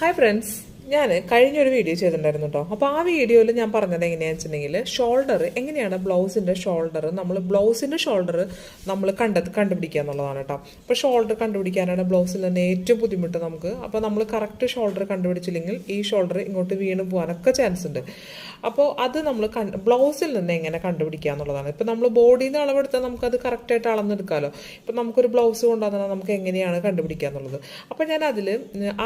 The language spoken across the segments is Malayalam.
ഹായ് ഫ്രണ്ട്സ് ഞാൻ കഴിഞ്ഞൊരു വീഡിയോ ചെയ്തിട്ടുണ്ടായിരുന്നു കേട്ടോ അപ്പോൾ ആ വീഡിയോയിൽ ഞാൻ പറഞ്ഞത് എങ്ങനെയാണെന്ന് വെച്ചിട്ടുണ്ടെങ്കിൽ ഷോൾഡർ എങ്ങനെയാണ് ബ്ലൗസിന്റെ ഷോൾഡർ നമ്മൾ ബ്ലൗസിന്റെ ഷോൾഡർ നമ്മൾ കണ്ട കണ്ടുപിടിക്കുക എന്നുള്ളതാണ് കേട്ടോ അപ്പോൾ ഷോൾഡർ കണ്ടുപിടിക്കാനാണ് ബ്ലൗസിൽ തന്നെ ഏറ്റവും ബുദ്ധിമുട്ട് നമുക്ക്. അപ്പോൾ നമ്മൾ കറക്റ്റ് ഷോൾഡർ കണ്ടുപിടിച്ചില്ലെങ്കിൽ ഈ ഷോൾഡർ ഇങ്ങോട്ട് വീണ് പോകാനൊക്കെ ചാൻസ് ഉണ്ട്. അപ്പോൾ അത് നമ്മൾ ബ്ലൗസിൽ നിന്ന് എങ്ങനെ കണ്ടുപിടിക്കുക എന്നുള്ളതാണ്. ഇപ്പോൾ നമ്മൾ ബോഡിയിൽ നിന്ന് അളവെടുത്താൽ നമുക്കത് കറക്റ്റായിട്ട് അളന്നെടുക്കാമല്ലോ ഇപ്പം നമുക്കൊരു ബ്ലൗസ് കൊണ്ടുവന്നാൽ നമുക്ക് എങ്ങനെയാണ് കണ്ടുപിടിക്കുക എന്നുള്ളത്. അപ്പോൾ ഞാൻ അതിൽ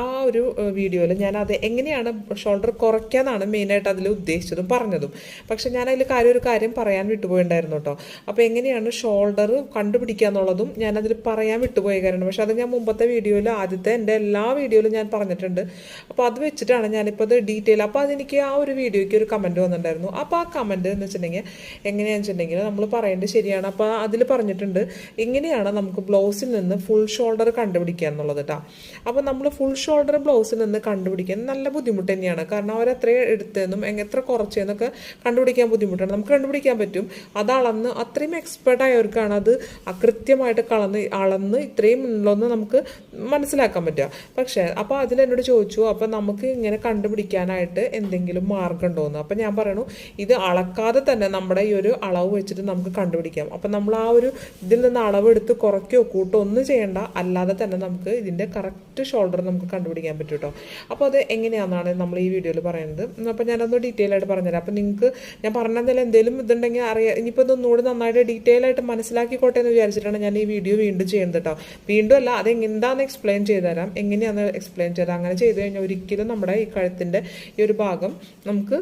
ആ ഒരു വീഡിയോയിൽ ഞാൻ അത് എങ്ങനെയാണ് ഷോൾഡർ കുറയ്ക്കാന്നാണ് മെയിനായിട്ട് അതിൽ ഉദ്ദേശിച്ചതും പറഞ്ഞതും. പക്ഷെ ഞാൻ അതിൽ കാര്യം ഒരു കാര്യം പറയാൻ വിട്ടുപോയിണ്ടായിരുന്നു കേട്ടോ അപ്പോൾ എങ്ങനെയാണ് ഷോൾഡർ കണ്ടുപിടിക്കുക എന്നുള്ളതും ഞാൻ പറയാൻ വിട്ടുപോയ കാര്യമാണ് പക്ഷെ അത് ഞാൻ മുമ്പത്തെ വീഡിയോയിൽ ആദ്യത്തെ എന്റെ എല്ലാ വീഡിയോയിലും ഞാൻ പറഞ്ഞിട്ടുണ്ട്. അപ്പോൾ അത് വെച്ചിട്ടാണ് ഞാനിപ്പോൾ അത് ഡീറ്റെയിൽ അപ്പോൾ അതെനിക്ക് ആ ഒരു വീഡിയോയ്ക്ക് ഒരു വന്നിട്ടുണ്ടായിരുന്നു. അപ്പോൾ ആ കമന്റ് എന്ന് വെച്ചിട്ടുണ്ടെങ്കിൽ എങ്ങനെയാണെന്ന് വെച്ചിട്ടുണ്ടെങ്കിൽ നമ്മൾ പറയേണ്ടത് ശരിയാണ്. അപ്പോൾ അതിൽ പറഞ്ഞിട്ടുണ്ട് ഇങ്ങനെയാണ് നമുക്ക് ബ്ലൗസിൽ നിന്ന് ഫുൾ ഷോൾഡർ കണ്ടുപിടിക്കുക എന്നുള്ളത് കേട്ടോ അപ്പോൾ നമ്മൾ ഫുൾ ഷോൾഡർ ബ്ലൗസിൽ നിന്ന് കണ്ടുപിടിക്കാൻ നല്ല ബുദ്ധിമുട്ട് തന്നെയാണ്. കാരണം അവർ എത്ര എടുത്തെന്നും എങ്ങ- എത്ര കുറച്ചെന്നൊക്കെ കണ്ടുപിടിക്കാൻ ബുദ്ധിമുട്ടാണ്. നമുക്ക് കണ്ടുപിടിക്കാൻ പറ്റും. അത് അളന്ന് അത്രയും എക്സ്പേർട്ട് ആയവർക്കാണ് അത് കൃത്യമായിട്ട് കളന്ന് അളന്ന് ഇത്രയും ഉള്ളതെന്ന് നമുക്ക് മനസ്സിലാക്കാൻ പറ്റുക. പക്ഷേ അപ്പോൾ അതിൽ എന്നോട് ചോദിച്ചു അപ്പോൾ നമുക്ക് ഇങ്ങനെ കണ്ടുപിടിക്കാനായിട്ട് എന്തെങ്കിലും മാർഗം ഉണ്ടോയെന്ന് ഞാൻ പറയണു ഇത് അളക്കാതെ തന്നെ നമ്മുടെ ഈ ഒരു അളവ് വെച്ചിട്ട് നമുക്ക് കണ്ടുപിടിക്കാം. അപ്പം നമ്മൾ ആ ഒരു ഇതിൽ നിന്ന് അളവെടുത്ത് കുറയ്ക്കോ കൂട്ടോ ഒന്നും ചെയ്യേണ്ട. അല്ലാതെ തന്നെ നമുക്ക് ഇതിന്റെ കറക്റ്റ് ഷോൾഡർ നമുക്ക് കണ്ടുപിടിക്കാൻ പറ്റും കേട്ടോ അപ്പോൾ അത് എങ്ങനെയാണെന്നാണ് നമ്മൾ ഈ വീഡിയോയിൽ പറയുന്നത് അപ്പോൾ ഞാനൊന്ന് ഡീറ്റെയിൽ ആയിട്ട് പറഞ്ഞുതരാം. അപ്പോൾ നിങ്ങൾക്ക് ഞാൻ പറഞ്ഞതിൽ എന്തെങ്കിലും ഇതുണ്ടെങ്കിൽ അറിയാം. ഇനിയിപ്പോൾ ഇതൊന്നുകൂടി നന്നായിട്ട് ഡീറ്റെയിൽ ആയിട്ട് മനസ്സിലാക്കിക്കോട്ടെ എന്ന് വിചാരിച്ചിട്ടാണ് ഞാൻ ഈ വീഡിയോ വീണ്ടും ചെയ്യുന്നത് കേട്ടോ വീണ്ടും അല്ല അത് എന്താണെന്ന് എക്സ്പ്ലെയിൻ ചെയ്തു തരാം. എങ്ങനെയാണെന്ന് എക്സ്പ്ലെയിൻ ചെയ്ത് അങ്ങനെ ചെയ്ത് കഴിഞ്ഞാൽ ഒരിക്കലും നമ്മുടെ ഈ കഴുത്തിന്റെ ഈ ഒരു ഭാഗം നമുക്ക്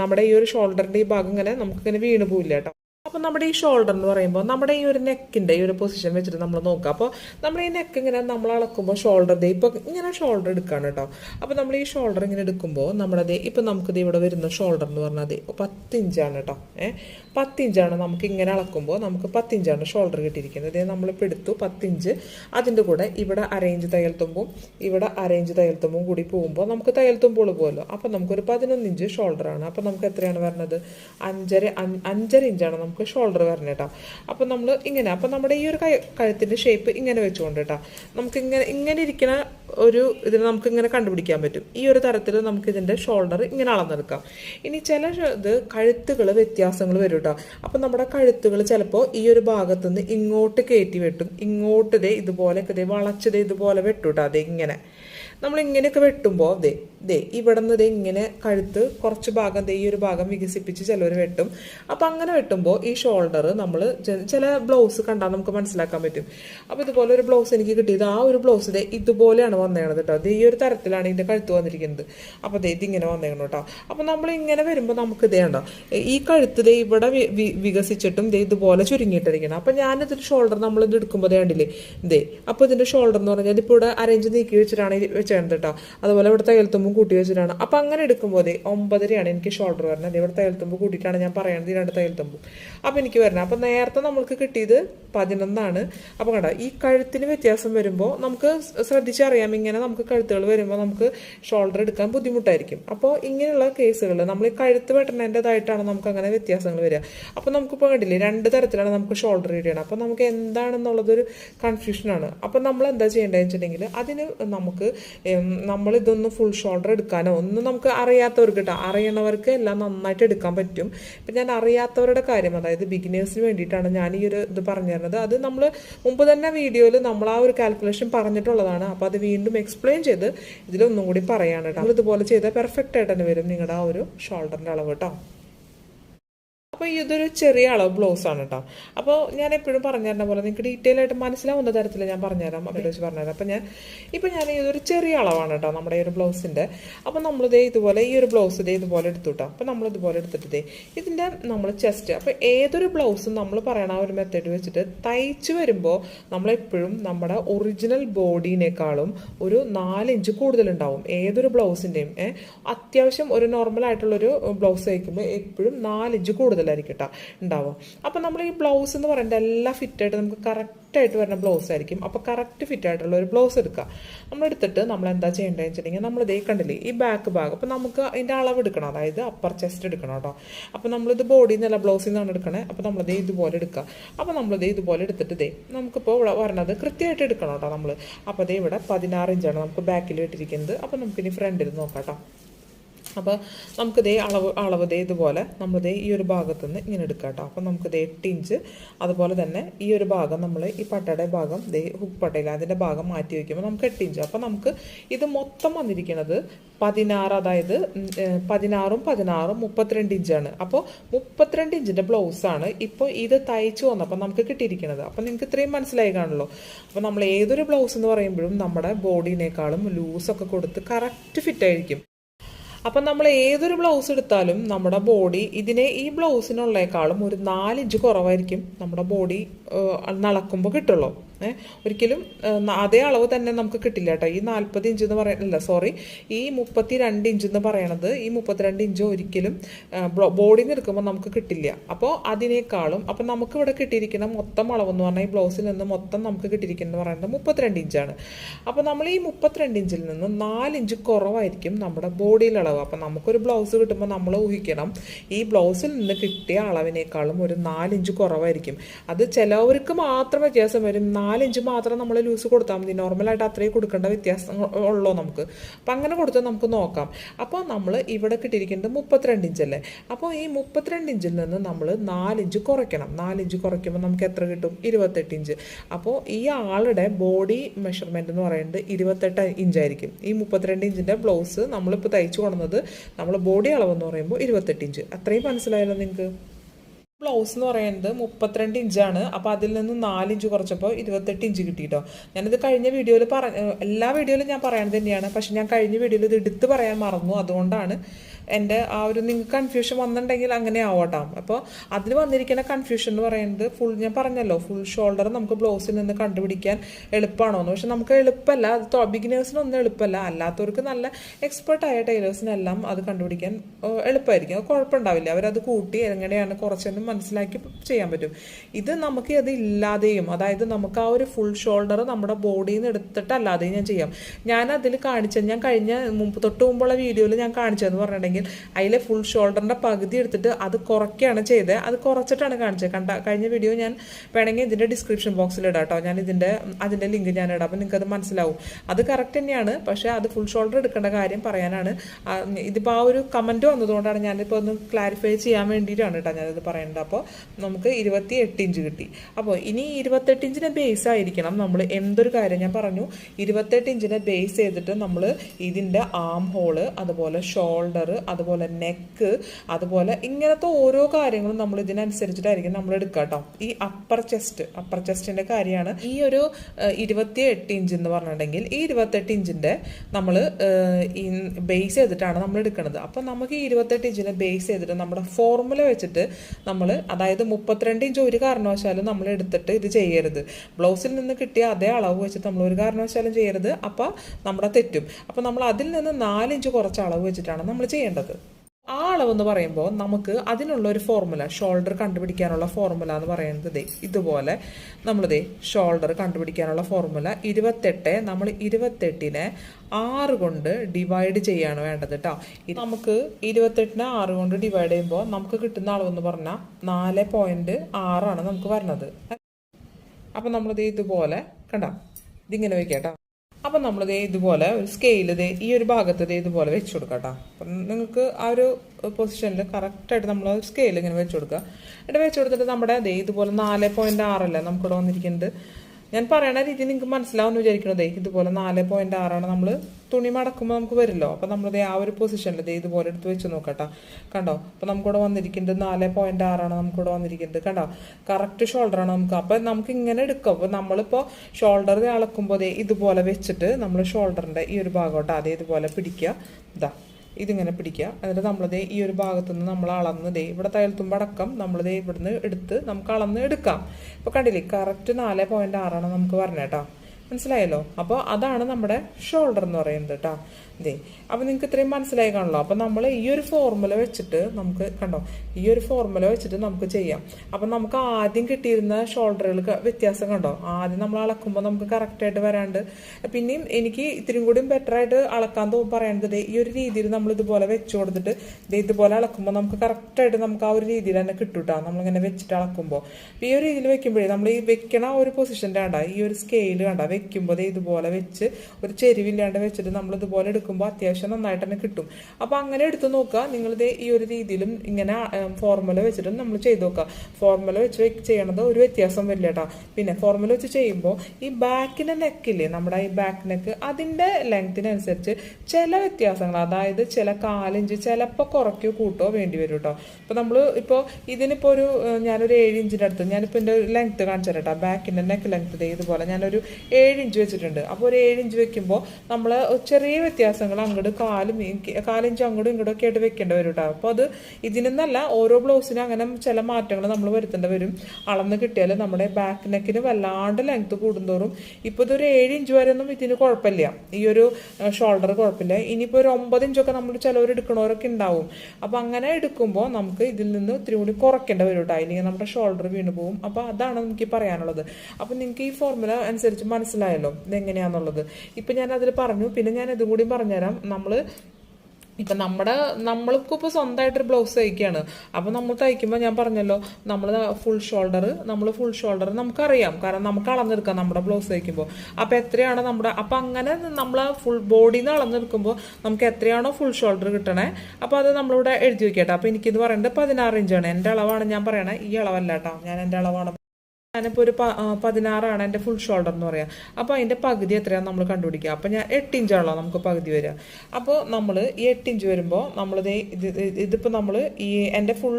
നമ്മുടെ ഈ ഒരു ഷോൾഡറിന്റെ ഈ ഭാഗം ഇങ്ങനെ നമുക്കിങ്ങനെ വീണ് പോവില്ല കേട്ടോ. അപ്പോൾ നമ്മുടെ ഈ ഷോൾഡർ എന്ന് പറയുമ്പോൾ നമ്മുടെ ഈ ഒരു നെക്കിന്റെ ഈ ഒരു പൊസിഷൻ വെച്ചിട്ട് നമ്മൾ നോക്കുക. അപ്പോൾ നമ്മൾ ഈ നെക്ക് ഇങ്ങനെ നമ്മൾ അളക്കുമ്പോൾ ഷോൾഡർ ദേ ഇപ്പോൾ ഇങ്ങനെ ഷോൾഡർ എടുക്കുകയാണ് കേട്ടോ. അപ്പോൾ നമ്മൾ ഈ ഷോൾഡർ ഇങ്ങനെ എടുക്കുമ്പോൾ നമ്മുടെ ദേ ഇപ്പോൾ നമുക്കിത് ഇവിടെ വരുന്ന ഷോൾഡർ എന്ന് പറഞ്ഞാൽ ദേ പത്തിഞ്ചാണ് കേട്ടോ. ഏഹ് പത്തിഞ്ചാണ് നമുക്ക് ഇങ്ങനെ അളക്കുമ്പോൾ നമുക്ക് പത്തിഞ്ചാണ് ഷോൾഡർ കിട്ടിയിരിക്കുന്നത്. ദേ നമ്മളിപ്പോൾ എടുത്തു പത്തിഞ്ച് അതിന്റെ കൂടെ ഇവിടെ അറേഞ്ച് തയ്യൽ ഇവിടെ അറേഞ്ച് തയ്യൽ കൂടി പോകുമ്പോൾ നമുക്ക് തയ്യൽ തുമ്പുകൾ പോകുമല്ലോ അപ്പോൾ നമുക്കൊരു പതിനൊന്ന് ഇഞ്ച് ഷോൾഡറാണ് അപ്പോൾ നമുക്ക് എത്രയാണ് വരുന്നത് അഞ്ചര അഞ്ച്- അഞ്ചര ഇഞ്ചാണ് നമുക്ക് ഷോൾഡർ വരണം കേട്ടോ അപ്പം നമ്മൾ ഇങ്ങനെ അപ്പം നമ്മുടെ ഈ ഒരു കൈ കഴുത്തിന്റെ ഷേപ്പ് ഇങ്ങനെ വെച്ചുകൊണ്ട് കേട്ടോ നമുക്ക് ഇങ്ങനെ ഇങ്ങനെ ഇരിക്കുന്ന ഒരു ഇതിന് നമുക്ക് ഇങ്ങനെ കണ്ടുപിടിക്കാൻ പറ്റും. ഈ ഒരു തരത്തിൽ നമുക്ക് ഇതിന്റെ ഷോൾഡർ ഇങ്ങനെ അളന്നെടുക്കാം. ഇനി ചില ഇത് കഴുത്തുകൾ വ്യത്യാസങ്ങൾ വരും കേട്ടോ അപ്പം നമ്മുടെ കഴുത്തുകൾ ചിലപ്പോൾ ഈ ഒരു ഭാഗത്തു നിന്ന് ഇങ്ങോട്ട് കയറ്റി വെട്ടും. ഇങ്ങോട്ട് ഇതുപോലെ ദേ വളച്ചത് ഇതുപോലെ കേട്ടോ അതെ ഇങ്ങനെ. നമ്മൾ ഇങ്ങനെയൊക്കെ വെട്ടുമ്പോൾ ദേ ദേ ഇവിടെ നിന്ന് ദേ ഇങ്ങനെ കഴുത്ത് കുറച്ച് ഭാഗം ദേ ഈ ഒരു ഭാഗം വികസിപ്പിച്ച് ചിലവർ വെട്ടും. അപ്പം അങ്ങനെ വെട്ടുമ്പോൾ ഈ ഷോൾഡർ നമ്മൾ ചില ബ്ലൗസ് കണ്ടാൽ നമുക്ക് മനസ്സിലാക്കാൻ പറ്റും. അപ്പോൾ ഇതുപോലെ ഒരു ബ്ലൗസ് എനിക്ക് കിട്ടിയത് ആ ഒരു ബ്ലൗസ് ദേ ഇതുപോലെയാണ് വന്നേണത് കേട്ടോ ദേ ഈ ഒരു തരത്തിലാണ് ഇതിന്റെ കഴുത്ത് വന്നിരിക്കുന്നത്. അപ്പോൾ ദേ ഇതിങ്ങനെ വന്നേക്കണം കേട്ടോ അപ്പോൾ നമ്മൾ ഇങ്ങനെ വരുമ്പോൾ നമുക്ക് ഇതേ ഉണ്ടോ ഈ കഴുത്ത് ദേ ഇവിടെ വികസിച്ചിട്ടും ദേ ഇതുപോലെ ചുരുങ്ങിയിട്ടിരിക്കണം. അപ്പോൾ ഞാനിതൊരു ഷോൾഡർ നമ്മൾ ഇത് എടുക്കുമ്പോൾ ദേ കണ്ടില്ലേ ദേ അപ്പോൾ ഇതിന്റെ ഷോൾഡർ എന്ന് പറഞ്ഞാൽ ഇപ്പോൾ ഇവിടെ അറേഞ്ച് നീക്കി വെച്ചിട്ടാണ് വെച്ചേണ്ടത് കേട്ടോ അതുപോലെ ഇവിടെ തയ്യൽത്തുമ്പും കൂട്ടി വെച്ചിട്ടാണ്. അപ്പം അങ്ങനെ എടുക്കുമ്പോൾ ഒമ്പതരയാണ് എനിക്ക് ഷോൾഡർ വരുന്നത് ഇവിടെ തയ്യൽത്തുമ്പ് കൂട്ടിയിട്ടാണ് ഞാൻ പറയുന്നത് ഈ രണ്ട് തയ്യൽത്തുമ്പും അപ്പോൾ എനിക്ക് വരണം. അപ്പം നേരത്തെ നമ്മൾക്ക് കിട്ടിയത് പതിനൊന്നാണ്. അപ്പം കണ്ടോ ഈ കഴുത്തിന് വ്യത്യാസം വരുമ്പോൾ നമുക്ക് ശ്രദ്ധിച്ചറിയാം. ഇങ്ങനെ നമുക്ക് കഴുത്തുകൾ വരുമ്പോൾ നമുക്ക് ഷോൾഡർ എടുക്കാൻ ബുദ്ധിമുട്ടായിരിക്കും. അപ്പോൾ ഇങ്ങനെയുള്ള കേസുകൾ നമ്മൾ ഈ കഴുത്ത് വെട്ടണേന്റെതായിട്ടാണ് നമുക്ക് അങ്ങനെ വ്യത്യാസങ്ങൾ വരിക. അപ്പോൾ നമുക്കിപ്പോൾ കണ്ടില്ലേ രണ്ട് തരത്തിലാണ് നമുക്ക് ഷോൾഡർ ഇടണം അപ്പോൾ നമുക്ക് എന്താണെന്നുള്ളതൊരു കൺഫ്യൂഷനാണ് അപ്പോൾ നമ്മൾ എന്താ ചെയ്യേണ്ടതെന്ന് വെച്ചിട്ടുണ്ടെങ്കിൽ അതിന് നമുക്ക് നമ്മളിതൊന്ന് ഫുൾ ഷോൾഡർ എടുക്കാനോ ഒന്നും നമുക്ക് അറിയാത്തവർക്ക് കേട്ടോ അറിയണവർക്ക് എല്ലാം നന്നായിട്ട് എടുക്കാൻ പറ്റും. ഇപ്പം ഞാൻ അറിയാത്തവരുടെ കാര്യം അതായത് ബിഗിനേഴ്സിന് വേണ്ടിയിട്ടാണ് ഞാൻ ഈ ഒരു ഇത് പറഞ്ഞു തരുന്നത്. അത് നമ്മൾ മുമ്പ് തന്നെ വീഡിയോയിൽ നമ്മൾ ആ ഒരു കാൽക്കുലേഷൻ പറഞ്ഞിട്ടുള്ളതാണ്. അപ്പോൾ അത് വീണ്ടും എക്സ്പ്ലെയിൻ ചെയ്ത് ഇതിലൊന്നും കൂടി പറയാണ് കേട്ടോ ഇതുപോലെ ചെയ്താൽ പെർഫെക്റ്റ് ആയിട്ട് തന്നെ വരും നിങ്ങളുടെ ആ ഒരു ഷോൾഡറിന്റെ അളവ് കേട്ടോ അപ്പോൾ ഇതൊരു ചെറിയ അളവ് ബ്ലൗസ് ആണ് കേട്ടോ അപ്പോൾ ഞാൻ എപ്പോഴും പറഞ്ഞു തരുന്ന പോലെ നിങ്ങൾക്ക് ഡീറ്റെയിൽ ആയിട്ട് മനസ്സിലാവുന്ന തരത്തിൽ ഞാൻ പറഞ്ഞുതരാം അവിടെ പറഞ്ഞുതരാം. അപ്പോൾ ഞാൻ ഇപ്പോൾ ഞാൻ ഇതൊരു ചെറിയ അളവാണ് കേട്ടോ നമ്മുടെ ഈ ഒരു ബ്ലൗസിന്റെ അപ്പോൾ നമ്മളിതേ ഇതുപോലെ ഈ ഒരു ബ്ലൗസ് ഇതേ ഇതുപോലെ എടുത്തു കേട്ടോ അപ്പോൾ നമ്മൾ ഇതുപോലെ എടുത്തിട്ട് ഇതേ ഇതിന്റെ നമ്മൾ ചെസ്റ്റ് അപ്പോൾ ഏതൊരു ബ്ലൗസും നമ്മൾ പറയണ ഒരു മെത്തേഡ് വെച്ചിട്ട് തയ്ച്ച് വരുമ്പോൾ നമ്മളെപ്പോഴും നമ്മുടെ ഒറിജിനൽ ബോഡീനേക്കാളും ഒരു നാലിഞ്ച് കൂടുതലുണ്ടാവും ഏതൊരു ബ്ലൗസിന്റെയും അത്യാവശ്യം ഒരു നോർമൽ ആയിട്ടുള്ളൊരു ബ്ലൗസ് തയ്ക്കുമ്പോൾ എപ്പോഴും നാലിഞ്ച് കൂടുതലായിരിക്കും. കൂടുതലായിരിക്കും കേട്ടോ ഉണ്ടാവുക അപ്പോൾ നമ്മൾ ഈ ബ്ലൗസ് എന്ന് പറയുന്നത് എല്ലാം ഫിറ്റായിട്ട് നമുക്ക് കറക്റ്റായിട്ട് വരുന്ന ബ്ലൗസ് ആയിരിക്കും. അപ്പോൾ കറക്റ്റ് ഫിറ്റ് ആയിട്ടുള്ള ഒരു ബ്ലൗസ് എടുക്കുക. നമ്മൾ എടുത്തിട്ട് നമ്മൾ എന്താ ചെയ്യേണ്ടതെന്ന് വെച്ചിട്ടുണ്ടെങ്കിൽ നമ്മൾ ഇതേ കണ്ടില്ലേ ഈ ബാക്ക് ഭാഗം അപ്പോൾ നമുക്ക് അതിന്റെ അളവ് എടുക്കണം. അതായത് അപ്പർ ചെസ്റ്റ് എടുക്കണം കേട്ടോ അപ്പോൾ നമ്മളിത് ബോഡിയിൽ നിന്നല്ല ബ്ലൗസിൽ നിന്നാണ് എടുക്കണേ. അപ്പോൾ നമ്മളിത് ഇതുപോലെ എടുക്കുക. അപ്പോൾ നമ്മളിത് ഇതുപോലെ എടുത്തിട്ട് ഇതേ നമുക്കിപ്പോൾ ഇവിടെ വരണത് കൃത്യമായിട്ട് എടുക്കണം കേട്ടോ നമ്മൾ അപ്പോൾ അതേ ഇവിടെ പതിനാറ് ഇഞ്ചാണ് നമുക്ക് ബാക്കിൽ ഇട്ടിരിക്കുന്നത്. അപ്പോൾ നമുക്കിനി ഫ്രണ്ടിൽ നോക്കാം കേട്ടോ അപ്പോൾ നമുക്ക് അളവ് അളവ് ദേ ഇതുപോലെ നമ്മൾ ദേ ഈ ഒരു ഭാഗത്തു നിന്ന് ഇങ്ങനെ എടുക്കാം കേട്ടോ. അപ്പോൾ നമുക്കിത് എട്ട് ഇഞ്ച് അതുപോലെ തന്നെ ഈ ഒരു ഭാഗം നമ്മൾ ഈ പട്ടയുടെ ഭാഗം ദേ ഹുക്ക് പട്ടയില്ല അതിന്റെ ഭാഗം മാറ്റി വയ്ക്കുമ്പോൾ നമുക്ക് എട്ട് ഇഞ്ച്. അപ്പോൾ നമുക്ക് ഇത് മൊത്തം വന്നിരിക്കുന്നത് പതിനാറ് അതായത് പതിനാറും പതിനാറും മുപ്പത്തിരണ്ട് ഇഞ്ചാണ്. അപ്പോൾ മുപ്പത്തിരണ്ട് ഇഞ്ചിന്റെ ബ്ലൗസാണ് ഇപ്പോൾ ഇത് തയ്ച്ചു വന്നപ്പോൾ നമുക്ക് കിട്ടിയിരിക്കുന്നത് അപ്പോൾ നിങ്ങൾക്ക് ഇത്രയും മനസ്സിലായി കാണുമല്ലോ. അപ്പോൾ നമ്മൾ ഏതൊരു ബ്ലൗസ് എന്ന് പറയുമ്പോഴും നമ്മുടെ ബോഡീനേക്കാളും ലൂസൊക്കെ കൊടുത്ത് കറക്റ്റ് ഫിറ്റ് ആയിരിക്കും. അപ്പം നമ്മൾ ഏതൊരു ബ്ലൗസ് എടുത്താലും നമ്മുടെ ബോഡി ഇതിനെ ഈ ബ്ലൗസിനുള്ളേക്കാളും ഒരു നാലിഞ്ച് കുറവായിരിക്കും നമ്മുടെ ബോഡി നടക്കുമ്പോൾ കിട്ടുള്ളൂ. ഒരിക്കലും അതേ അളവ് തന്നെ നമുക്ക് കിട്ടില്ല കേട്ടോ. ഈ നാൽപ്പത് ഇഞ്ച് എന്ന് പറയുന്നില്ല സോറി ഈ മുപ്പത്തി രണ്ട് ഇഞ്ച് എന്ന് പറയണത് ഈ മുപ്പത്തിരണ്ട് ഇഞ്ച് ഒരിക്കലും ബോഡിയിൽ നിന്ന് എടുക്കുമ്പോൾ നമുക്ക് കിട്ടില്ല. അപ്പോൾ അതിനേക്കാളും അപ്പം നമുക്ക് ഇവിടെ കിട്ടിയിരിക്കുന്ന മൊത്തം അളവ് എന്ന് പറഞ്ഞാൽ ഈ ബ്ലൗസിൽ നിന്ന് മൊത്തം നമുക്ക് കിട്ടിയിരിക്കുന്നത് പറയുന്നത് മുപ്പത്തിരണ്ട് ഇഞ്ചാണ്. അപ്പോൾ നമ്മൾ ഈ മുപ്പത്തിരണ്ട് ഇഞ്ചിൽ നിന്ന് നാലിഞ്ച് കുറവായിരിക്കും നമ്മുടെ ബോഡിയിൽ അളവ്. അപ്പം നമുക്കൊരു ബ്ലൗസ് കിട്ടുമ്പോൾ നമ്മൾ ഊഹിക്കണം ഈ ബ്ലൗസിൽ നിന്ന് കിട്ടിയ അളവിനേക്കാളും ഒരു നാലിഞ്ച് കുറവായിരിക്കും. അത് ചിലവർക്ക് മാത്രം വ്യത്യാസം വരും നാലിഞ്ച് മാത്രം നമ്മൾ ലൂസ് കൊടുത്താൽ മതി. നോർമലായിട്ട് അത്രയും കൊടുക്കേണ്ട വ്യത്യാസം ഉള്ളോ നമുക്ക്? അപ്പം അങ്ങനെ കൊടുത്താൽ നമുക്ക് നോക്കാം. അപ്പോൾ നമ്മൾ ഇവിടെ കിട്ടിയിരിക്കുന്നത് മുപ്പത്തിരണ്ട് ഇഞ്ചല്ലേ അപ്പോൾ ഈ മുപ്പത്തിരണ്ട് ഇഞ്ചിൽ നിന്ന് നമ്മൾ നാലിഞ്ച് കുറയ്ക്കണം. നാലിഞ്ച് കുറയ്ക്കുമ്പോൾ നമുക്ക് എത്ര കിട്ടും? ഇരുപത്തെട്ട് ഇഞ്ച്. അപ്പോൾ ഈ ആളുടെ ബോഡി മെഷർമെന്റ് എന്ന് പറയുന്നത് ഇരുപത്തെട്ട് ഇഞ്ചായിരിക്കും ഈ മുപ്പത്തിരണ്ട് ഇഞ്ചിന്റെ ബ്ലൗസ് നമ്മളിപ്പോൾ തയ്ച്ചു കൊണ്ടുവന്നത് നമ്മൾ ബോഡി അളവെന്ന് പറയുമ്പോൾ ഇരുപത്തെട്ട് ഇഞ്ച്. അത്രയും മനസ്സിലായല്ലോ നിങ്ങൾക്ക്? ബ്ലൗസ് എന്ന് പറയുന്നത് മുപ്പത്തിരണ്ട് ഇഞ്ചാണ് അപ്പോൾ അതിൽ നിന്ന് നാല് ഇഞ്ച് കുറച്ചപ്പോൾ ഇരുപത്തെട്ട് ഇഞ്ച് കിട്ടി കിട്ടിയിട്ടോ ഞാനിത് കഴിഞ്ഞ വീഡിയോയിൽ പറ എല്ലാ വീഡിയോയിലും ഞാൻ പറയുന്നത് തന്നെയാണ്. പക്ഷെ ഞാൻ കഴിഞ്ഞ വീഡിയോയിൽ ഇത് എടുത്ത് പറയാൻ മറന്നു. അതുകൊണ്ടാണ് എന്റെ ആ ഒരു നിങ്ങൾക്ക് കൺഫ്യൂഷൻ വന്നിട്ടുണ്ടെങ്കിൽ അങ്ങനെ ആവട്ടാം. അപ്പോൾ അതിൽ വന്നിരിക്കുന്ന കൺഫ്യൂഷൻ എന്ന് പറയുന്നത് ഫുൾ ഞാൻ പറഞ്ഞല്ലോ ഫുൾ ഷോൾഡർ നമുക്ക് ബ്ലൗസിൽ നിന്ന് കണ്ടുപിടിക്കാൻ എളുപ്പമാണോ എന്ന് പക്ഷെ നമുക്ക് എളുപ്പമല്ല അത് ബിഗിനേഴ്സിനൊന്നും എളുപ്പമല്ല അല്ലാത്തവർക്ക് നല്ല എക്സ്പെർട്ടായ ടൈലേഴ്സിനെല്ലാം അത് കണ്ടുപിടിക്കാൻ എളുപ്പമായിരിക്കും അത് കുഴപ്പമുണ്ടാവില്ല അവരത് കൂട്ടി എങ്ങനെയാണ് കുറച്ചൊന്നും മനസ്സിലാക്കി ചെയ്യാൻ പറ്റും. ഇത് നമുക്ക് അത് ഇല്ലാതെയും അതായത് നമുക്ക് ആ ഒരു ഫുൾ ഷോൾഡർ നമ്മുടെ ബോഡിയിൽ നിന്ന് എടുത്തിട്ടല്ലാതെയും ഞാൻ ചെയ്യാം. ഞാൻ അതിൽ കാണിച്ച ഞാൻ കഴിഞ്ഞ മുമ്പ് തൊട്ട് മുമ്പുള്ള വീഡിയോയിൽ ഞാൻ കാണിച്ചതെന്ന് പറഞ്ഞിട്ടുണ്ടെങ്കിൽ അതിലെ ഫുൾ ഷോൾഡറിന്റെ പകുതി എടുത്തിട്ട് അത് കുറയ്ക്കുകയാണ് ചെയ്തത് അത് കുറച്ചിട്ടാണ് കാണിച്ചത്. കണ്ട കഴിഞ്ഞ വീഡിയോ ഞാൻ വേണമെങ്കിൽ ഇതിന്റെ ഡിസ്ക്രിപ്ഷൻ ബോക്സിൽ ഇടാം കേട്ടോ ഞാൻ ഇതിന്റെ അതിന്റെ ലിങ്ക് ഞാൻ ഇടാം. അപ്പോൾ നിങ്ങൾക്ക് അത് മനസ്സിലാവും. അത് കറക്റ്റ് തന്നെയാണ്. പക്ഷേ അത് ഫുൾ ഷോൾഡർ എടുക്കേണ്ട കാര്യം പറയാനാണ്. ഇതിപ്പോൾ ആ ഒരു കമന്റ് വന്നതുകൊണ്ടാണ് ഞാനിപ്പോൾ ഒന്ന് ക്ലാരിഫൈ ചെയ്യാൻ വേണ്ടിയിട്ടാണ് കേട്ടോ ഞാനിത് പറയേണ്ടത്. അപ്പോൾ നമുക്ക് ഇരുപത്തി എട്ട് ഇഞ്ച് കിട്ടി. അപ്പോൾ ഇനി ഇരുപത്തെട്ട് ഇഞ്ചിന് ബേസ് ആയിരിക്കണം നമ്മൾ എന്തൊരു കാര്യം ഞാൻ പറഞ്ഞു. ഇരുപത്തെട്ട് ഇഞ്ചിനെ ബേസ് ചെയ്തിട്ട് നമ്മൾ ഇതിന്റെ ആം ഹോൾ അതുപോലെ ഷോൾഡർ അതുപോലെ നെക്ക് അതുപോലെ ഇങ്ങനത്തെ ഓരോ കാര്യങ്ങളും നമ്മൾ ഇതിനനുസരിച്ചിട്ടായിരിക്കും നമ്മൾ എടുക്കുക കേട്ടോ ഈ അപ്പർ ചെസ്റ്റ് അപ്പർ ചെസ്റ്റിന്റെ കാര്യമാണ്. ഈ ഒരു ഇരുപത്തി എട്ട് ഇഞ്ച് എന്ന് പറഞ്ഞിട്ടുണ്ടെങ്കിൽ ഈ ഇരുപത്തെട്ട് ഇഞ്ചിന്റെ നമ്മൾ ബേസ് ചെയ്തിട്ടാണ് നമ്മൾ എടുക്കുന്നത്. അപ്പോൾ നമുക്ക് ഈ ഇരുപത്തെട്ട് ഇഞ്ചിനെ ബേസ് ചെയ്തിട്ട് നമ്മുടെ ഫോർമുല വെച്ചിട്ട് നമ്മൾ അതായത് മുപ്പത്തിരണ്ട് ഇഞ്ച് ഒരു കാരണവശാലും നമ്മൾ എടുത്തിട്ട് ഇത് ചെയ്യരുത്. ബ്ലൗസിൽ നിന്ന് കിട്ടിയ അതേ അളവ് വെച്ചിട്ട് നമ്മൾ ഒരു കാരണവശാലും ചെയ്യരുത്. അപ്പോൾ നമ്മുടെ തെറ്റും. അപ്പോൾ നമ്മൾ അതിൽ നിന്ന് നാലിഞ്ച് കുറച്ച് അളവ് വെച്ചിട്ടാണ് നമ്മൾ ചെയ്യേണ്ടത്. ആ അളവെന്ന് പറയുമ്പോൾ നമുക്ക് അതിനുള്ള ഒരു ഫോർമുല ഷോൾഡർ കണ്ടുപിടിക്കാനുള്ള ഫോർമുല എന്ന് പറയുന്നത് ദേ ഇതുപോലെ. നമ്മളിതേ ഷോൾഡർ കണ്ടുപിടിക്കാനുള്ള ഫോർമുല ഇരുപത്തെട്ട് നമ്മൾ ഇരുപത്തെട്ടിനെ ആറ് കൊണ്ട് ഡിവൈഡ് ചെയ്യാണ് വേണ്ടത് കേട്ടോ നമുക്ക് ഇരുപത്തെട്ടിനെ ആറ് കൊണ്ട് ഡിവൈഡ് ചെയ്യുമ്പോൾ നമുക്ക് കിട്ടുന്ന അളവെന്ന് പറഞ്ഞാൽ നാല് പോയിന്റ് ആറാണ് നമുക്ക് വരുന്നത്. അപ്പം നമ്മളിത് ഇതുപോലെ കണ്ടോ? ഇതിങ്ങനെ വെക്കാം അപ്പം നമ്മളിത് ഇതുപോലെ ഒരു സ്കെയിൽ ഇത് ഈ ഒരു ഭാഗത്ത് ഇത് ഇതുപോലെ വെച്ച് കൊടുക്കാം കേട്ടോ അപ്പം നിങ്ങൾക്ക് ആ ഒരു പൊസിഷനിൽ കറക്റ്റായിട്ട് നമ്മൾ സ്കെയിൽ ഇങ്ങനെ വെച്ച് കൊടുക്കുക എന്നിട്ട് വെച്ച് കൊടുത്തിട്ട് നമ്മുടെ ദേ ഇതുപോലെ നാല് പോയിന്റ് ആറല്ലേ നമുക്കിവിടെ വന്നിരിക്കുന്നത്? ഞാൻ പറയണ രീതി നിങ്ങൾക്ക് മനസ്സിലാവുമെന്ന് വിചാരിക്കണതേ ഇതുപോലെ നാല് പോയിന്റ് ആറാണ് നമ്മൾ തുണി മടക്കുമ്പോൾ നമുക്ക് വരില്ലോ. അപ്പം നമ്മൾ ആ ഒരു പൊസിഷനിൽ ദേ ഇതുപോലെ എടുത്ത് വെച്ച് നോക്കട്ടോ. കണ്ടോ? അപ്പം നമുക്കിവിടെ വന്നിരിക്കുന്നത് നാല് പോയിന്റ് ആറാണ് നമുക്കിവിടെ വന്നിരിക്കുന്നത്. കണ്ടോ? കറക്റ്റ് ഷോൾഡറാണ് നമുക്ക്. അപ്പം നമുക്ക് ഇങ്ങനെ എടുക്കാം. അപ്പോൾ നമ്മളിപ്പോൾ ഷോൾഡർ അളക്കുമ്പോൾ ഇതുപോലെ വെച്ചിട്ട് നമ്മൾ ഷോൾഡറിന്റെ ഈ ഒരു ഭാഗത്തോട്ട് അതേ ഇതുപോലെ പിടിക്കുക. ഇതാ ഇതിങ്ങനെ പിടിക്കുക. എന്നിട്ട് നമ്മളതേ ഈ ഒരു ഭാഗത്തു നിന്ന് നമ്മൾ അളന്ന് ദേ ഇവിടെ തയ്യൽത്തുമ്പ് അടക്കം നമ്മളതേ ഇവിടുന്ന് എടുത്ത് നമുക്ക് അളന്ന് എടുക്കാം. ഇപ്പോൾ കണ്ടില്ലേ? കറക്റ്റ് നാല് പോയിന്റ് ആറാണ് നമുക്ക് പറഞ്ഞേട്ടാ മനസ്സിലായല്ലോ? അപ്പോൾ അതാണ് നമ്മുടെ ഷോൾഡർ എന്ന് പറയുന്നത് കേട്ടോ ഇതേ അപ്പോൾ നിങ്ങൾക്ക് ഇത്രയും മനസ്സിലായി കാണല്ലോ അപ്പോൾ നമ്മൾ ഈ ഒരു ഫോർമുല വെച്ചിട്ട് നമുക്ക് കണ്ടോ? ഈ ഒരു ഫോർമുല വെച്ചിട്ട് നമുക്ക് ചെയ്യാം. അപ്പം നമുക്ക് ആദ്യം കിട്ടിയിരുന്ന ഷോൾഡറുകൾക്ക് വ്യത്യാസം കണ്ടോ? ആദ്യം നമ്മൾ അളക്കുമ്പോൾ നമുക്ക് കറക്റ്റായിട്ട് വരാണ്ട്. പിന്നെയും എനിക്ക് ഇത്തിരി കൂടി ബെറ്റർ ആയിട്ട് അളക്കാൻ തോന്നും പറയേണ്ടത് ഈ ഒരു രീതിയിൽ നമ്മൾ ഇതുപോലെ വെച്ച് കൊടുത്തിട്ട് ഇതുപോലെ അളക്കുമ്പോൾ നമുക്ക് കറക്റ്റായിട്ട് നമുക്ക് ആ ഒരു രീതിയിൽ തന്നെ കിട്ടൂട്ടാ. നമ്മളിങ്ങനെ വെച്ചിട്ട് അളക്കുമ്പോൾ ഈ ഒരു രീതിയിൽ വെക്കുമ്പോഴേ നമ്മൾ ഈ വെക്കണ ഒരു പൊസിഷന്റെ വേണ്ട ഈ ഒരു സ്കെയിൽ വേണ്ട വെക്കുമ്പോൾ ഇതുപോലെ വെച്ച് ഒരു ചെരിവില്ലാണ്ട് വെച്ചിട്ട് നമ്മൾ ഇതുപോലെ എടുക്കുമ്പോൾ അത്യാവശ്യം നന്നായിട്ട് തന്നെ കിട്ടും. അപ്പോൾ അങ്ങനെ എടുത്ത് നോക്കുക. നിങ്ങളിത് ഈ ഒരു രീതിയിലും ഇങ്ങനെ ഫോർമുല വെച്ചിട്ടും നമ്മൾ ചെയ്ത് നോക്കുക. ഫോർമുല വെച്ച് ചെയ്യണത് ഒരു വ്യത്യാസം വരില്ല കേട്ടോ പിന്നെ ഫോർമുല വെച്ച് ചെയ്യുമ്പോൾ ഈ ബാക്കിന്റെ നെക്കില്ലേ നമ്മുടെ ഈ ബാക്ക് നെക്ക് അതിന്റെ ലെങ്തിനനുസരിച്ച് ചില വ്യത്യാസങ്ങൾ അതായത് ചില കാലിഞ്ച് ചിലപ്പോൾ കുറയ്ക്കോ കൂട്ടോ വേണ്ടി വരും കേട്ടോ അപ്പോൾ നമ്മൾ ഇപ്പോൾ ഇതിനിപ്പോൾ ഒരു ഞാനൊരു ഏഴ് ഇഞ്ചിന്റെ അടുത്ത് ഞാനിപ്പോൾ എന്റെ ഒരു ലെങ്ത് കാണിച്ചു കേട്ടോ ബാക്കിന്റെ നെക്ക് ലെങ്ത് ഇതുപോലെ ഞാനൊരു ഏഴ് ഇഞ്ച് വെച്ചിട്ടുണ്ട്. അപ്പോൾ ഒരു ഏഴ് ഇഞ്ച് വെക്കുമ്പോൾ നമ്മൾ ചെറിയ വ്യത്യാസങ്ങൾ അങ്ങോട്ട് കാലും കാലിഞ്ച് അങ്ങോട്ടും ഇങ്ങോട്ടും ഒക്കെ ആയിട്ട് വെക്കേണ്ടി വരും കേട്ടോ അപ്പോൾ അത് ഇതിനെന്നല്ല ഓരോ ബ്ലൗസിനും അങ്ങനെ ചില മാറ്റങ്ങൾ നമ്മൾ വരുത്തേണ്ടി വരും. അളന്ന് കിട്ടിയാൽ നമ്മുടെ ബാക്ക് നെക്കിന് വല്ലാണ്ട് ലെങ്ത് കൂടുന്തോറും. ഇപ്പോൾ ഇതൊരു ഏഴ് ഇഞ്ച് വരെ ഒന്നും ഇതിന് കുഴപ്പമില്ല. ഈ ഒരു ഷോൾഡർ കുഴപ്പമില്ല. ഇനിയിപ്പോൾ ഒരു ഒമ്പത് ഇഞ്ചൊക്കെ നമ്മൾ ചിലവർ എടുക്കണവരൊക്കെ ഉണ്ടാവും. അപ്പോൾ അങ്ങനെ എടുക്കുമ്പോൾ നമുക്ക് ഇതിൽ നിന്ന് ഇത്തിരി കൂടി കുറയ്ക്കേണ്ടി വരും കേട്ടോ ഇല്ലെങ്കിൽ നമ്മുടെ ഷോൾഡർ വീണ് പോകും അപ്പോൾ അതാണ് എനിക്ക് പറയാനുള്ളത്. അപ്പോൾ നിങ്ങൾക്ക് ഈ ഫോർമുല അനുസരിച്ച് മനസ്സിലായല്ലോ ഇത് ഇതെങ്ങനെയാണെന്നുള്ളത് ഇപ്പം ഞാൻ അതിൽ പറഞ്ഞു പിന്നെ ഞാൻ ഇതും കൂടി പറഞ്ഞുതരാം. നമ്മൾ ഇപ്പം നമ്മുടെ നമ്മൾക്കും ഇപ്പോൾ സ്വന്തമായിട്ടൊരു ബ്ലൗസ് തയ്ക്കുകയാണ് അപ്പോൾ നമ്മൾ തയ്ക്കുമ്പോൾ ഞാൻ പറഞ്ഞല്ലോ നമ്മൾ ഫുൾ ഷോൾഡർ നമ്മൾ ഫുൾ ഷോൾഡർ നമുക്കറിയാം. കാരണം നമുക്ക് അളന്നെടുക്കാം നമ്മുടെ ബ്ലൗസ് തയ്ക്കുമ്പോൾ. അപ്പോൾ എത്രയാണ് നമ്മുടെ അപ്പം അങ്ങനെ നമ്മൾ ഫുൾ ബോഡിയിൽ നിന്ന് അളന്നെടുക്കുമ്പോൾ നമുക്ക് എത്രയാണോ ഫുൾ ഷോൾഡർ കിട്ടണേ അപ്പോൾ അത് നമ്മളിവിടെ എഴുതി വെക്കട്ടെ. അപ്പോൾ എനിക്കിത് പറയേണ്ടത് പതിനാറ് ഇഞ്ചാണ് എന്റെ അളവാണ് ഞാൻ പറയണേ ഈ അളവല്ല കേട്ടോ. ഞാൻ എന്റെ അളവാണ് ഞാനിപ്പോൾ ഒരു പതിനാറാണ് എന്റെ ഫുൾ ഷോൾഡർ എന്ന് പറയാം. അപ്പോൾ അതിന്റെ പകുതി എത്രയാണ് നമ്മൾ കണ്ടുപിടിക്കുക അപ്പോൾ ഞാൻ എട്ട് ഇഞ്ചാണല്ലോ നമുക്ക് പകുതി വരിക. അപ്പോൾ നമ്മൾ ഈ എട്ട് ഇഞ്ച് വരുമ്പോൾ നമ്മളിത് ഇത് ഇത് ഇതിപ്പോൾ നമ്മൾ ഈ എന്റെ ഫുൾ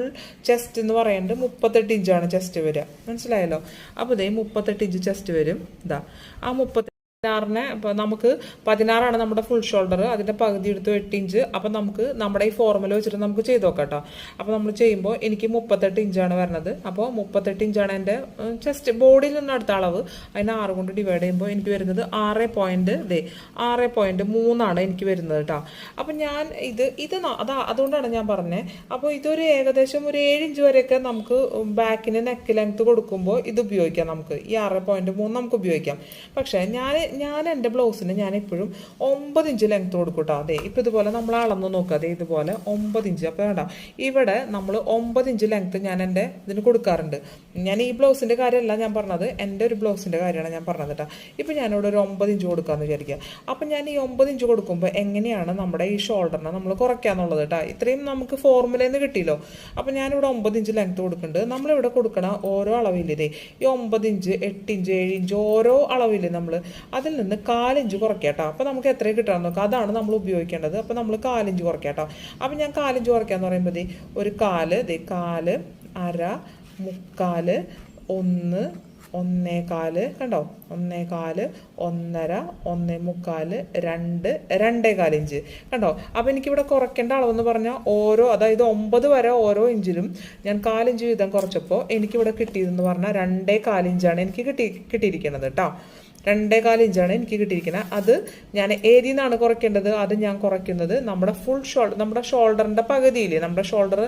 ചെസ്റ്റ് എന്ന് പറയുന്നത് മുപ്പത്തെട്ട് ഇഞ്ചാണ് ചെസ്റ്റ് വരിക. മനസ്സിലായല്ലോ? അപ്പോൾ ഇതേ മുപ്പത്തെട്ട് ഇഞ്ച് ചെസ്റ്റ് വരും. ഇതാ ആ മുപ്പത്തി പതിനാറിന് ഇപ്പോൾ നമുക്ക് പതിനാറാണ് നമ്മുടെ ഫുൾ ഷോൾഡർ അതിന്റെ പകുതി എടുത്ത് എട്ട് ഇഞ്ച് അപ്പം നമുക്ക് നമ്മുടെ ഈ ഫോർമുല വെച്ചിട്ട് നമുക്ക് ചെയ്ത് നോക്കാം കേട്ടോ അപ്പോൾ നമ്മൾ ചെയ്യുമ്പോൾ എനിക്ക് മുപ്പത്തെട്ട് ഇഞ്ചാണ് വരുന്നത് അപ്പോൾ മുപ്പത്തെട്ട് ഇഞ്ചാണ് എന്റെ ചെസ്റ്റ് ബോഡിയിൽ നിന്ന് അടുത്ത അളവ്. അതിനെ ആറ് കൊണ്ട് ഡിവൈഡ് ചെയ്യുമ്പോൾ എനിക്ക് വരുന്നത് ആറ് പോയിന്റ് ദേ ആറ് പോയിന്റ് മൂന്നാണ് എനിക്ക് വരുന്നത് കേട്ടോ അപ്പം ഞാൻ ഇത് ഇത് അതാ അതുകൊണ്ടാണ് ഞാൻ പറഞ്ഞത് അപ്പോൾ ഇതൊരു ഏകദേശം ഒരു ഏഴ് ഇഞ്ച് വരെയൊക്കെ നമുക്ക് ബാക്കിന് നെക്ക് ലെങ്ത് കൊടുക്കുമ്പോൾ ഇത് ഉപയോഗിക്കാം നമുക്ക്. ഈ ആറ് പോയിന്റ് മൂന്ന് നമുക്ക് ഉപയോഗിക്കാം. പക്ഷേ ഞാൻ ഞാൻ എന്റെ ബ്ലൗസിന് ഞാൻ എപ്പോഴും ഒമ്പത് ഇഞ്ച് ലെങ്ത് കൊടുക്കും അതെ ഇപ്പോൾ ഇതുപോലെ നമ്മൾ അളന്ന് നോക്കുക അതെ ഇതുപോലെ ഒമ്പത് ഇഞ്ച്. അപ്പോൾ വേണ്ട ഇവിടെ നമ്മൾ ഒമ്പത് ഇഞ്ച് ലെങ്ത് ഞാൻ എന്റെ ഇതിന് കൊടുക്കാറുണ്ട്. ഞാൻ ഈ ബ്ലൗസിന്റെ കാര്യമല്ല ഞാൻ പറഞ്ഞത് എന്റെ ഒരു ബ്ലൗസിന്റെ കാര്യമാണ് ഞാൻ പറഞ്ഞത് കേട്ടോ ഇപ്പോൾ ഞാനിവിടെ ഒരു ഒമ്പത് ഇഞ്ച് കൊടുക്കാമെന്ന് വിചാരിക്കുക അപ്പം ഞാൻ ഈ ഒമ്പത് ഇഞ്ച് കൊടുക്കുമ്പോൾ എങ്ങനെയാണ് നമ്മുടെ ഈ ഷോൾഡറിനെ നമ്മൾ കുറയ്ക്കാന്നുള്ളത് കേട്ടോ ഇത്രയും നമുക്ക് ഫോർമുലയിൽ നിന്ന് കിട്ടിയല്ലോ. അപ്പം ഞാനിവിടെ ഒമ്പത് ഇഞ്ച് ലെങ്ത് കൊടുക്കുന്നുണ്ട്. നമ്മളിവിടെ കൊടുക്കണ ഓരോ അളവില്ലേ ഈ ഒമ്പത് ഇഞ്ച് എട്ട് ഇഞ്ച് ഏഴ് ഇഞ്ച് ഓരോ അളവില്ലേ നമ്മൾ അതിൽ നിന്ന് കാലിഞ്ച് കുറയ്ക്കാം കേട്ടോ അപ്പോൾ നമുക്ക് എത്ര കിട്ടാൻ നോക്കാം. അതാണ് നമ്മൾ ഉപയോഗിക്കേണ്ടത്. അപ്പോൾ നമ്മൾ കാലിഞ്ച് കുറയ്ക്കാം കേട്ടോ അപ്പം ഞാൻ കാലിഞ്ച് കുറയ്ക്കാന്ന് പറയുമ്പോൾ ഒരു കാൽ ദേ കാൽ അര മുക്കാൽ ഒന്ന് ഒന്നേകാൽ കണ്ടോ? ഒന്നേകാൽ ഒന്നര ഒന്നേ മുക്കാൽ രണ്ട് രണ്ടേ കാൽ ഇഞ്ച് കണ്ടോ? അപ്പോൾ എനിക്കിവിടെ കുറയ്ക്കേണ്ട അളവെന്ന് പറഞ്ഞാൽ ഓരോ അതായത് ഒമ്പത് വരെ ഓരോ ഇഞ്ചിലും ഞാൻ കാലിഞ്ച് വീതം കുറച്ചപ്പോൾ എനിക്കിവിടെ കിട്ടിയതെന്ന് പറഞ്ഞാൽ രണ്ടേ കാലിഞ്ചാണ് എനിക്ക് കിട്ടി കിട്ടിയിരിക്കുന്നത് കേട്ടോ രണ്ടേകാൽ ഇഞ്ചാണ് എനിക്ക് കിട്ടിയിരിക്കുന്നത്. അത് ഞാൻ ഏതിൽ നിന്നാണ് കുറയ്ക്കേണ്ടത്. അത് ഞാൻ കുറയ്ക്കുന്നത് നമ്മുടെ ഫുൾ ഷോൾഡർ നമ്മുടെ ഷോൾഡറിന്റെ പകുതിയിൽ നമ്മുടെ ഷോൾഡർ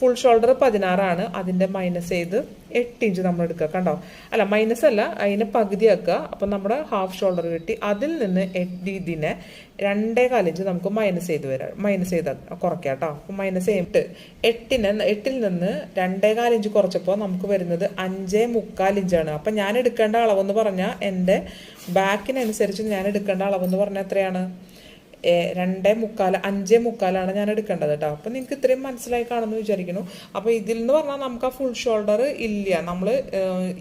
ഫുൾ ഷോൾഡർ പതിനാറാണ്. അതിന്റെ മൈനസ് ചെയ്ത് എട്ട് ഇഞ്ച് നമ്മൾ എടുക്കുക കണ്ടോ? അല്ല മൈനസ് അല്ല അതിനെ പകുതിയാക്കുക അപ്പം നമ്മുടെ ഹാഫ് ഷോൾഡർ കിട്ടി അതിൽ നിന്ന് എട്ട് ഇതിനെ രണ്ടേ കാലിഞ്ച് നമുക്ക് മൈനസ് ചെയ്ത് വരാം മൈനസ് ചെയ്ത് കുറയ്ക്കാം കേട്ടോ. അപ്പം മൈനസ് ചെയ്തിട്ട് എട്ടിന് എട്ടിൽ നിന്ന് രണ്ടേ കാലിഞ്ച് കുറച്ചപ്പോൾ നമുക്ക് വരുന്നത് അഞ്ചേ മുക്കാൽ ഇഞ്ചാണ് അപ്പം ഞാൻ എടുക്കേണ്ട അളവെന്ന് പറഞ്ഞാൽ എന്റെ ബാക്കിനനുസരിച്ച് ഞാൻ എടുക്കേണ്ട അളവെന്ന് പറഞ്ഞാൽ എത്രയാണ്? രണ്ടേ മുക്കാൽ അഞ്ചേ മുക്കാലാണ് ഞാൻ എടുക്കേണ്ടത് കേട്ടോ അപ്പം നിങ്ങൾക്ക് ഇത്രയും മനസ്സിലായി കാണുമെന്ന് വിചാരിക്കുന്നു. അപ്പോൾ ഇതിൽ നിന്ന് പറഞ്ഞാൽ നമുക്ക് ആ ഫുൾ ഷോൾഡർ ഇല്ല. നമ്മൾ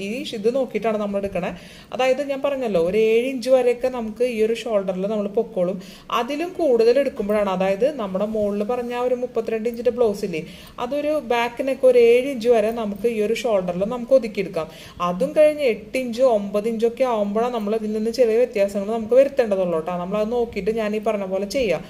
ഈ ഇത് നോക്കിയിട്ടാണ് നമ്മൾ എടുക്കണേ. അതായത് ഞാൻ പറഞ്ഞല്ലോ ഒരു ഏഴ് ഇഞ്ച് വരെയൊക്കെ നമുക്ക് ഈ ഒരു ഷോൾഡറിൽ നമ്മൾ പൊക്കോളും. അതിലും കൂടുതൽ എടുക്കുമ്പോഴാണ് അതായത് നമ്മുടെ മുകളിൽ പറഞ്ഞ ഒരു മുപ്പത്തിരണ്ട് ഇഞ്ചിന്റെ ബ്ലൗസ് ഇല്ലേ അതൊരു ബാക്കിനൊക്കെ ഒരു ഏഴ് ഇഞ്ച് വരെ നമുക്ക് ഈ ഒരു ഷോൾഡറിൽ നമുക്ക് ഒതുക്കിയെടുക്കാം അതും കഴിഞ്ഞ് എട്ട് ഇഞ്ച് ഒമ്പത് ഇഞ്ചൊക്കെ ആകുമ്പോഴാണ് നമ്മൾ ഇതിൽ നിന്ന് ചെറിയ വ്യത്യാസങ്ങൾ നമുക്ക് വരുത്തേണ്ടതുള്ളൂ കേട്ടോ നമ്മൾ അത് നോക്കിയിട്ട് ഞാൻ ഈ പറഞ്ഞ പോലെ ചെയ്യാം.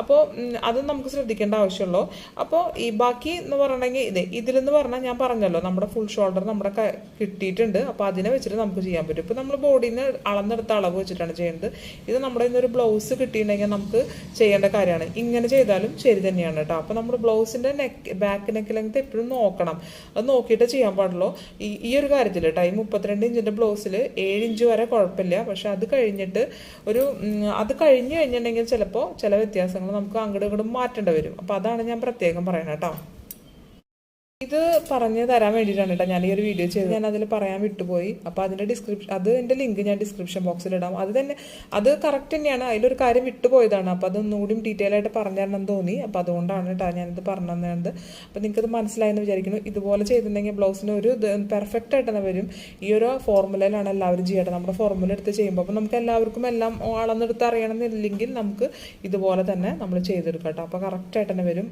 അപ്പോൾ അത് നമുക്ക് ശ്രദ്ധിക്കേണ്ട ആവശ്യമുള്ളൂ. അപ്പോൾ ഈ ബാക്കി എന്ന് പറയണമെങ്കിൽ ഇത് ഇതിലെന്ന് പറഞ്ഞാൽ ഞാൻ പറഞ്ഞല്ലോ നമ്മുടെ ഫുൾ ഷോൾഡർ നമ്മുടെ കിട്ടിയിട്ടുണ്ട്. അപ്പോൾ അതിനെ വെച്ചിട്ട് നമുക്ക് ചെയ്യാൻ പറ്റും. ഇപ്പോൾ നമ്മൾ ബോഡിയിൽ നിന്ന് അളന്നെടുത്ത അളവ് വെച്ചിട്ടാണ് ചെയ്യേണ്ടത്. ഇത് നമ്മുടെ ഇന്നൊരു ബ്ലൗസ് കിട്ടിയിട്ടുണ്ടെങ്കിൽ നമുക്ക് ചെയ്യേണ്ട കാര്യമാണ്. ഇങ്ങനെ ചെയ്താലും ശരി തന്നെയാണ് കേട്ടോ. അപ്പോൾ നമ്മുടെ ബ്ലൗസിന്റെ നെക്ക് ബാക്ക് നെക്ക് ലെങ്ത് എപ്പോഴും നോക്കണം. അത് നോക്കിയിട്ട് ചെയ്യാൻ പാടുള്ളൂ. ഈ ഈ ഒരു കാര്യത്തിൽ കേട്ടോ ഈ മുപ്പത്തിരണ്ട് ഇഞ്ചിന്റെ ബ്ലൗസിൽ ഏഴ് ഇഞ്ച് വരെ കുഴപ്പമില്ല. പക്ഷെ അത് കഴിഞ്ഞിട്ട് ഒരു അത് കഴിഞ്ഞ് കഴിഞ്ഞിട്ടുണ്ടെങ്കിൽ ചിലപ്പോൾ ചില വ്യത്യാസങ്ങൾ നമുക്ക് അങ്ങോട്ടും ഇങ്ങോട്ടും മാറ്റേണ്ടി വരും. അപ്പോൾ അതാണ് ഞാൻ പ്രത്യേകം പറയുന്നത് കേട്ടോ ഇത് പറഞ്ഞു തരാൻ വേണ്ടിയിട്ടാണ് കേട്ടോ ഞാൻ ഈ ഒരു വീഡിയോ ചെയ്തത്. ഞാൻ അതിൽ പറയാൻ വിട്ടുപോയി. അപ്പോൾ അതിന്റെ ഡിസ്ക്രിപ്ഷൻ അത് എന്റെ ലിങ്ക് ഞാൻ ഡിസ്ക്രിപ്ഷൻ ബോക്സിൽ ഇടാം. അത് തന്നെ അത് കറക്റ്റ് തന്നെയാണ്. അതിലൊരു കാര്യം വിട്ടുപോയതാണ്. അപ്പോൾ അത് ഒന്നുകൂടി ഡീറ്റെയിൽ ആയിട്ട് പറഞ്ഞു തരണം തോന്നി. അപ്പോൾ അതുകൊണ്ടാണ് കേട്ടോ ഞാനിത് പറഞ്ഞു തന്നത്. അപ്പോൾ നിങ്ങൾക്കത് മനസ്സിലായെന്ന് വിചാരിക്കുന്നു. ഇതുപോലെ ചെയ്തിട്ടുണ്ടെങ്കിൽ ബ്ലൗസിന് ഒരു പെർഫെക്റ്റ് ആയിട്ട് തന്നെ വരും. ഈ ഒരു ഫോർമുലയിലാണ് എല്ലാവരും ചെയ്യേണ്ടത്. നമ്മുടെ ഫോർമുല എടുത്ത് ചെയ്യുമ്പോൾ അപ്പോൾ നമുക്ക് എല്ലാവർക്കും എല്ലാം അളന്നെടുത്ത് അറിയണമെന്നില്ലെങ്കിൽ നമുക്ക് ഇതുപോലെ തന്നെ നമ്മൾ ചെയ്തെടുക്കാം കേട്ടോ. അപ്പോൾ കറക്റ്റായിട്ട് തന്നെ വരും.